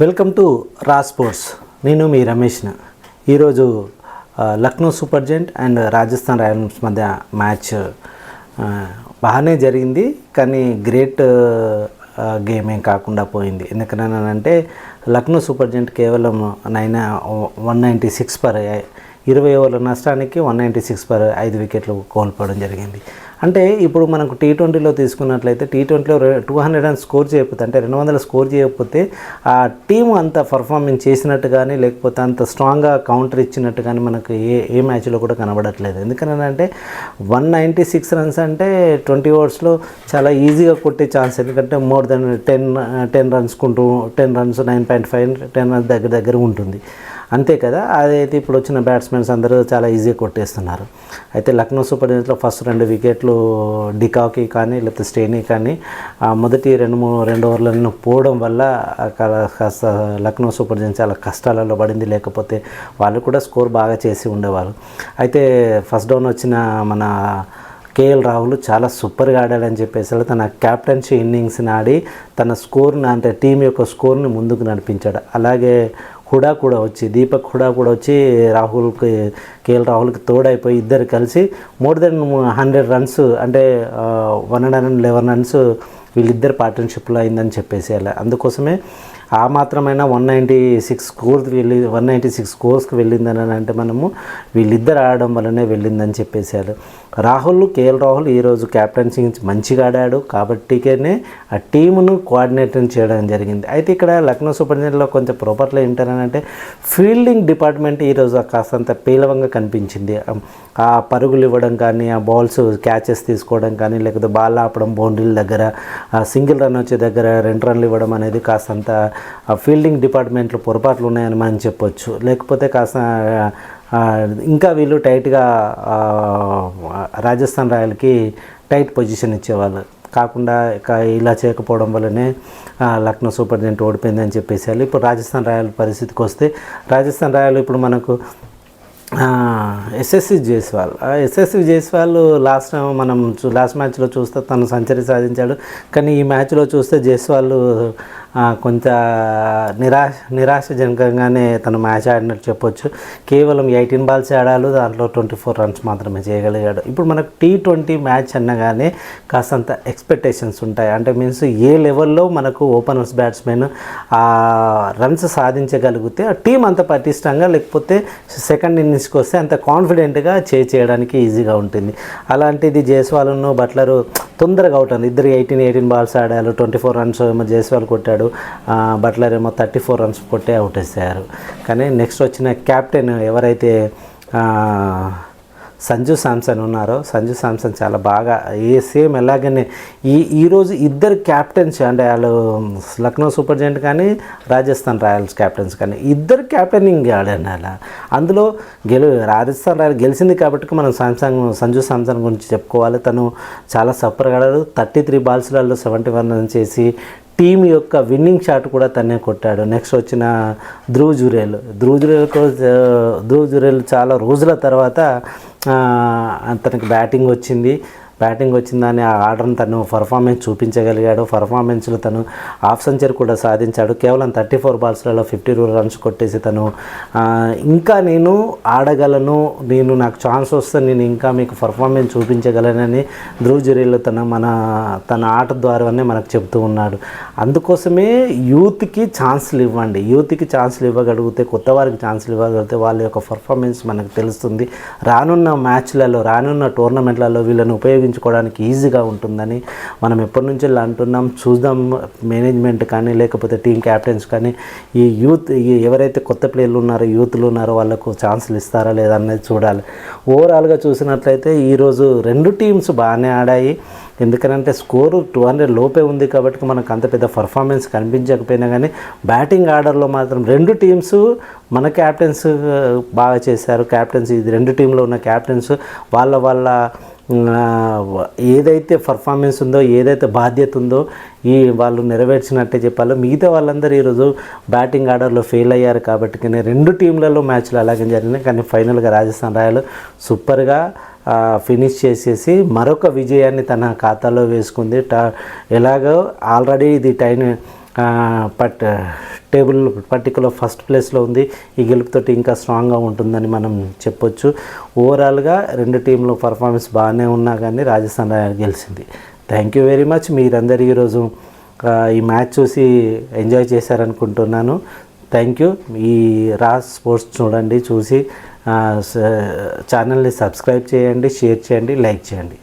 Welcome to రా sports. నేను మీ రమేష్న. ఈరోజు Lucknow Super Giant and Rajasthan Royals మధ్య మ్యాచ్ బాగానే జరిగింది. కానీ గ్రేట్ గేమ్ ఏం కాకుండా పోయింది. ఎందుకనంటే లక్నో సూపర్ జెంట్ కేవలం nine one ninety six per ఇరవై ఓవర్ల నష్టానికి వన్ నైంటీ సిక్స్ పర్ ఐదు వికెట్లు కోల్పోవడం జరిగింది. అంటే ఇప్పుడు మనకు టీ ట్వంటీలో తీసుకున్నట్లయితే టీ ట్వంటీలో టూ హండ్రెడ్ రన్ స్కోర్ చేయకపోతే అంటే రెండు వందలు స్కోర్ చేయకపోతే ఆ టీం అంత పర్ఫార్మెన్స్ చేసినట్టు కానీ లేకపోతే అంత స్ట్రాంగ్గా కౌంటర్ ఇచ్చినట్టు కానీ మనకు ఏ ఏ మ్యాచ్లో కూడా కనబడట్లేదు. ఎందుకంటే వన్ నైంటీ సిక్స్ రన్స్ అంటే ట్వంటీ ఓవర్స్లో చాలా ఈజీగా కొట్టే ఛాన్స్ ఎందుకంటే more than ten ten runs కుంటూ ten runs nine point five ten runs దగ్గర దగ్గర ఉంటుంది. అంతే కదా? అదైతే ఇప్పుడు వచ్చిన బ్యాట్స్మెన్స్ అందరూ చాలా ఈజీగా కొట్టేస్తున్నారు. అయితే లక్నో సూపర్ జైన్స్లో ఫస్ట్ రెండు వికెట్లు డికాకి కానీ లేకపోతే స్టేనీ కానీ మొదటి రెండు మూడు రెండు ఓవర్లను పోవడం వల్ల కాస్త లక్నో సూపర్ జైన్స్ చాలా కష్టాలలో పడింది. లేకపోతే వాళ్ళు కూడా స్కోర్ బాగా చేసి ఉండేవారు. అయితే ఫస్ట్ డౌన్ వచ్చిన మన కేఎల్ రాహుల్ చాలా సూపర్గా ఆడాడని చెప్పేసి తన క్యాప్టెన్సీ ఇన్నింగ్స్ని ఆడి తన స్కోర్ని అంటే టీం యొక్క స్కోర్ని ముందుకు నడిపించాడు. అలాగే హుడా కూడా వచ్చి దీపక్ హుడా కూడా వచ్చి రాహుల్కి కేఎల్ రాహుల్కి తోడైపోయి ఇద్దరు కలిసి మోర్ దెన్ హండ్రెడ్ రన్స్ అంటే one and and eleven runs వీళ్ళిద్దరు పార్ట్నర్షిప్లో అయిందని చెప్పేసి అలా. అందుకోసమే ఆ మాత్రమైనా వన్ నైంటీ సిక్స్ స్కోర్ వెళ్ళి వన్ నైంటీ సిక్స్ స్కోర్స్కి వెళ్ళిందని అంటే మనము వీళ్ళిద్దరు ఆడడం వల్లనే వెళ్ళిందని చెప్పేసారు రాహుల్ కేఎల్ రాహుల్ ఈరోజు క్యాప్టెన్సీ మంచిగా ఆడాడు. కాబట్టికనే ఆ టీమును కోఆర్డినేటర్ చేయడం జరిగింది. అయితే ఇక్కడ లక్నో సూపర్ జెయింట్లో కొంచెం ప్రాపర్లో ఏంటారంటే ఫీల్డింగ్ డిపార్ట్మెంట్ ఈరోజు కాస్తంత పేలవంగా కనిపించింది. ఆ పరుగులు ఇవ్వడం కానీ ఆ బాల్స్ క్యాచెస్ తీసుకోవడం కానీ లేకపోతే బాల్ ఆపడం బౌండరీల దగ్గర సింగిల్ రన్ వచ్చే దగ్గర రెండు రన్లు ఇవ్వడం అనేది కాస్తంత ఫీల్డింగ్ డిపార్ట్మెంట్లో పొరపాట్లు ఉన్నాయని మనం చెప్పొచ్చు. లేకపోతే కాస్త ఇంకా వీళ్ళు టైట్గా రాజస్థాన్ రాయల్కి టైట్ పొజిషన్ ఇచ్చేవాళ్ళు. కాకుండా ఇలా చేయకపోవడం వల్లనే లక్నో సూపర్ జెయింట్ ఓడిపోయిందని చెప్పేసి ఇప్పుడు రాజస్థాన్ రాయల్ పరిస్థితికి వస్తే రాజస్థాన్ రాయల్ ఇప్పుడు మనకు ఎస్ఎస్సి జైస్వాల్. ఎస్ఎస్సి జైస్వాల్ లాస్ట్ మనం లాస్ట్ మ్యాచ్లో చూస్తే తను సెంచరీ సాధించాడు. కానీ ఈ మ్యాచ్లో చూస్తే జైస్వాల్ కొంత నిరాశ నిరాశజనకంగానే తను మ్యాచ్ ఆడినట్టు చెప్పొచ్చు. కేవలం ఎయిటీన్ బాల్స్ ఆడాలు దాంట్లో ట్వంటీ ఫోర్ రన్స్ మాత్రమే చేయగలిగాడు. ఇప్పుడు మనకు టీ ట్వంటీ మ్యాచ్ అనగానే కాస్తంత ఎక్స్పెక్టేషన్స్ ఉంటాయి. అంటే మీన్స్ ఏ లెవెల్లో మనకు ఓపెనర్స్ బ్యాట్స్మెన్ రన్స్ సాధించగలిగితే ఆ టీం అంత పటిష్టంగా లేకపోతే సెకండ్ ఇన్నింగ్స్కి వస్తే అంత కాన్ఫిడెంట్గా చే చేయడానికి ఈజీగా ఉంటుంది. అలాంటిది జైస్వాల్ను బట్లరు తొందరగా అవుతుంది ఇద్దరు ఎయిటీన్ ఎయిటీన్ బాల్స్ ఆడారు ట్వంటీ ఫోర్ రన్స్ ఏమో జైస్వాల్ కొట్టాడు. ఆ, బట్లర్ ఏమో థర్టీ ఫోర్ రన్స్ కొట్టే అవుట్ వేసారు. కానీ నెక్స్ట్ వచ్చిన క్యాప్టెన్ ఎవరైతే సంజు శాంసన్ ఉన్నారో సంజు శాంసన్ చాలా బాగా ఏ సేమ్ ఎలాగనే ఈ ఈరోజు ఇద్దరు క్యాప్టెన్స్ అంటే వాళ్ళు లక్నో సూపర్ జెయింట్ కానీ రాజస్థాన్ రాయల్స్ క్యాప్టెన్స్ కానీ ఇద్దరు క్యాప్టెనింగ్ ఆడండి అలా అందులో గెలు రాజస్థాన్ రాయల్ గెలిచింది కాబట్టి మనం సామ్సంగ్ సంజు శాంసన్ గురించి చెప్పుకోవాలి. తను చాలా సూపర్గా ఆడాడు. థర్టీ త్రీ బాల్స్లలో సెవెంటీ వన్ రన్ చేసి టీం యొక్క విన్నింగ్ షాట్ కూడా తనే కొట్టాడు. నెక్స్ట్ వచ్చిన ధ్రువ్ జురేల్. ధ్రువ్ జురేల్ ధ్రువ్ జురేల్ చాలా రోజుల తర్వాత అతనికి తనకి బ్యాటింగ్ వచ్చింది. బ్యాటింగ్ వచ్చిందని ఆ ఆర్డర్ని తను పర్ఫార్మెన్స్ చూపించగలిగాడు. పర్ఫార్మెన్స్లో తను హాఫ్ సెంచరీ కూడా సాధించాడు. కేవలం థర్టీ ఫోర్ బాల్స్లలో ఫిఫ్టీ టూ రన్స్ కొట్టేసి తను ఇంకా నేను ఆడగలను. నేను నాకు ఛాన్స్ వస్తే నేను ఇంకా మీకు పర్ఫార్మెన్స్ చూపించగలనని ధ్రువ్ జురేలో తన మన తన ఆట ద్వారానే మనకు చెప్తూ ఉన్నాడు. అందుకోసమే యూత్కి ఛాన్స్లు ఇవ్వండి. యూత్కి ఛాన్స్లు ఇవ్వగలిగితే కొత్త వారికి ఛాన్స్లు ఇవ్వగలిగితే వాళ్ళ యొక్క పర్ఫార్మెన్స్ మనకు తెలుస్తుంది. రానున్న మ్యాచ్లలో రానున్న టోర్నమెంట్లలో వీళ్ళని ఉపయోగించుకోవడానికి ఈజీగా ఉంటుందని మనం ఎప్పటి నుంచి అంటున్నాం. చూద్దాం మేనేజ్మెంట్ కానీ లేకపోతే టీం క్యాప్టెన్స్ కానీ ఈ యూత్ ఈ ఎవరైతే కొత్త ప్లేయర్లు ఉన్నారో యూత్లు ఉన్నారో వాళ్ళకు ఛాన్సులు ఇస్తారా లేదా అనేది చూడాలి. ఓవరాల్గా చూసినట్లయితే ఈరోజు రెండు టీమ్స్ బాగానే ఆడాయి. ఎందుకనంటే స్కోరు టూ హండ్రెడ్ లోపే ఉంది కాబట్టి మనకు అంత పెద్ద పర్ఫార్మెన్స్ కనిపించకపోయినా కానీ బ్యాటింగ్ ఆర్డర్లో మాత్రం రెండు టీమ్స్ మన క్యాప్టెన్స్ బాగా చేశారు. క్యాప్టెన్స్ ఇది రెండు టీంలో ఉన్న క్యాప్టెన్స్ వాళ్ళ వాళ్ళ ఏదైతే పర్ఫార్మెన్స్ ఉందో ఏదైతే బాధ్యత ఉందో ఈ వాళ్ళు నెరవేర్చినట్టే చెప్పాలో. మిగతా వాళ్ళందరూ ఈరోజు బ్యాటింగ్ ఆర్డర్లో ఫెయిల్ అయ్యారు కాబట్టి కానీ రెండు టీంలలో మ్యాచ్లు అలాగే జరిగినాయి. కానీ ఫైనల్గా రాజస్థాన్ రాయలు సూపర్గా ఫినిష్ చేసేసి మరొక విజయాన్ని తన ఖాతాలో వేసుకుంది. ట ఎలాగో ఆల్రెడీ ఇది టైన్ పట్ టేబుల్ పర్టికులర్ ఫస్ట్ ప్లేస్లో ఉంది. ఈ గెలుపుతోటి ఇంకా స్ట్రాంగ్గా ఉంటుందని మనం చెప్పొచ్చు. ఓవరాల్గా రెండు టీంలు పర్ఫార్మెన్స్ బాగానే ఉన్నా కానీ రాజస్థాన్ రాయల్ గెలిచింది. Thank you very much. మీరందరూ ఈరోజు ఈ మ్యాచ్ చూసి ఎంజాయ్ చేశారనుకుంటున్నాను. Thank you. ఈ రా స్పోర్ట్స్ చూడండి చూసి ఛానల్ని సబ్స్క్రైబ్ చేయండి షేర్ చేయండి లైక్ చేయండి.